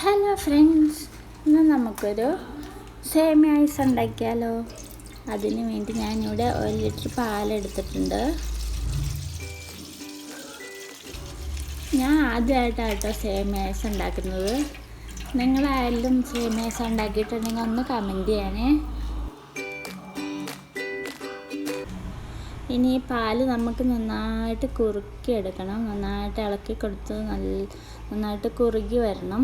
Hello friends ഇന്ന് നമുക്കൊരു സേമിയ ice ഉണ്ടാക്കിയാലോ? അതിന് വേണ്ടി ഞാനിവിടെ ഒരു ലിറ്റർ പാലെടുത്തിട്ടുണ്ട് ഞാൻ ആദ്യമായിട്ടാണ് കേട്ടോ സേമിയ ഐസ് ഉണ്ടാക്കുന്നത്. നിങ്ങളായാലും സേമിയ ഐസ് ഉണ്ടാക്കിയിട്ടുണ്ടെങ്കിൽ ഒന്ന് കമന്റ് ചെയ്യണേ. ഇനി ഈ പാൽ നമുക്ക് നന്നായിട്ട് കുറുക്കി എടുക്കണം നന്നായിട്ട് ഇളക്കി കൊടുത്ത് നല്ല നന്നായിട്ട് കുറുകി വരണം.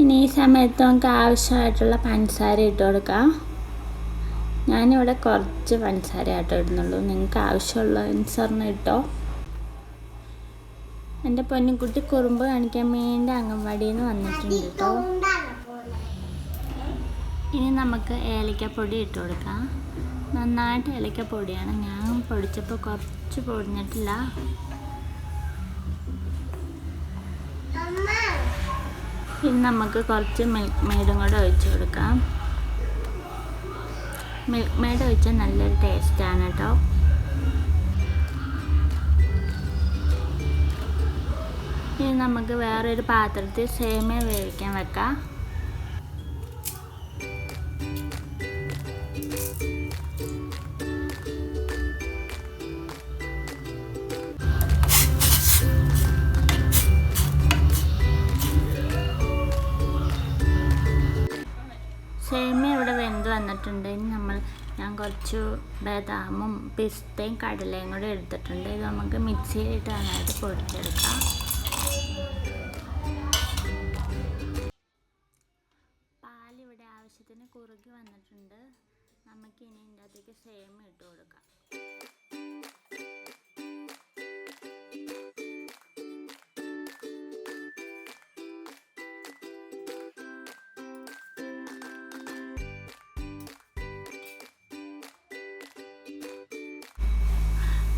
ഇനി ഈ സമയത്ത് നമുക്ക് ആവശ്യമായിട്ടുള്ള പഞ്ചസാര ഇട്ട് കൊടുക്കാം. ഞാനിവിടെ കുറച്ച് പഞ്ചസാര ആട്ടോ ഇടുന്നുള്ളൂ. നിങ്ങൾക്ക് ആവശ്യമുള്ള അനുസരണം ഇട്ടോ. എന്റെ പൊന്നിക്കുട്ടി കുറുമ്പ് കാണിക്കാൻ വേണ്ടി അംഗൻവാടിയിൽ നിന്ന് വന്നിട്ടുണ്ട് കേട്ടോ. ഇനി നമുക്ക് ഏലക്കപ്പൊടി ഇട്ട് കൊടുക്കാം. നന്നായിട്ട് ഏലക്കപ്പൊടിയാണ്. ഞാൻ പൊടിച്ചപ്പോൾ കുറച്ച് പൊടിഞ്ഞിട്ടില്ല. ഇനി നമുക്ക് കുറച്ച് മിൽക്ക് മെയ്ഡും കൂടെ ഒഴിച്ചു കൊടുക്കാം. മിൽക്ക് മെയ്ഡ് ഒഴിച്ചാൽ നല്ലൊരു ടേസ്റ്റാണ് കേട്ടോ ഇനി നമുക്ക് വേറൊരു പാത്രത്തിൽ സേമിയ വേവിക്കാൻ വെക്കാം. വന്നിട്ടുണ്ട്. ഇനി നമ്മൾ ഞാൻ കുറച്ച് ബദാമും പിസ്തയും കടലയും കൂടെ എടുത്തിട്ടുണ്ട്. ഇത് നമുക്ക് മിക്സിയിലിട്ട് നന്നായിട്ട് പൊടിച്ചെടുക്കാം. പാലിവിടെ ആവശ്യത്തിന് കുറുകി വന്നിട്ടുണ്ട്. നമുക്ക് ഇനി ഇതിന്റെ അകത്തേക്ക് സേമ ഇട്ട് കൊടുക്കാം.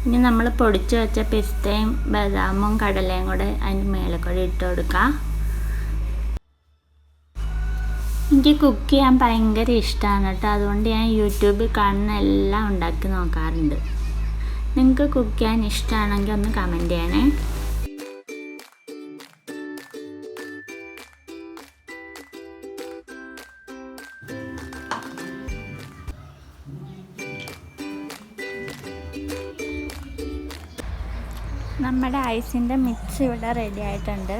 ഇനി നമ്മൾ പൊടിച്ചു വെച്ച പിസ്തയും ബദാമും കടലയും കൂടെ അതിന്റെ മേലെ കൂടെ ഇട്ട് കൊടുക്കാം. എനിക്ക് കുക്ക് ചെയ്യാൻ ഭയങ്കര ഇഷ്ടമാണ് കേട്ടോ. അതുകൊണ്ട് ഞാൻ യൂട്യൂബിൽ കാണുന്ന എല്ലാം ഉണ്ടാക്കി നോക്കാറുണ്ട്. നിങ്ങൾക്ക് കുക്ക് ചെയ്യാൻ ഇഷ്ടമാണെങ്കിൽ ഒന്ന് കമന്റ് ചെയ്യണേ. നമ്മുടെ ഐസിന്റെ മിക്സ് ഇവിടെ റെഡി ആയിട്ടുണ്ട്.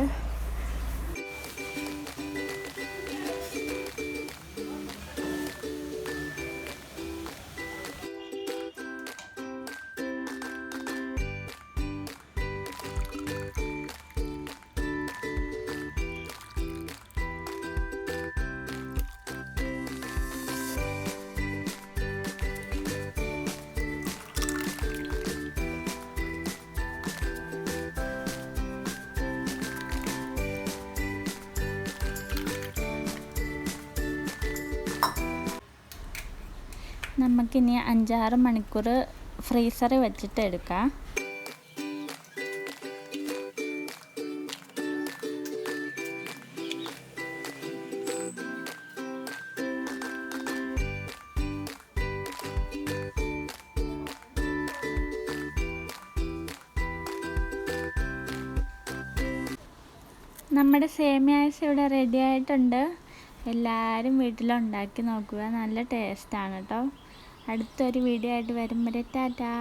നമുക്കിനി അഞ്ചാറ് മണിക്കൂർ ഫ്രീസറിൽ വെച്ചിട്ട് എടുക്കാം. നമ്മുടെ സേമിയാസ് ഇവിടെ റെഡി ആയിട്ടുണ്ട്. എല്ലാവരും വീട്ടിലുണ്ടാക്കി നോക്കുക. നല്ല ടേസ്റ്റാണ് കേട്ടോ. അടുത്തൊരു വീഡിയോ ആയിട്ട് വരും വരെ ടാറ്റാ.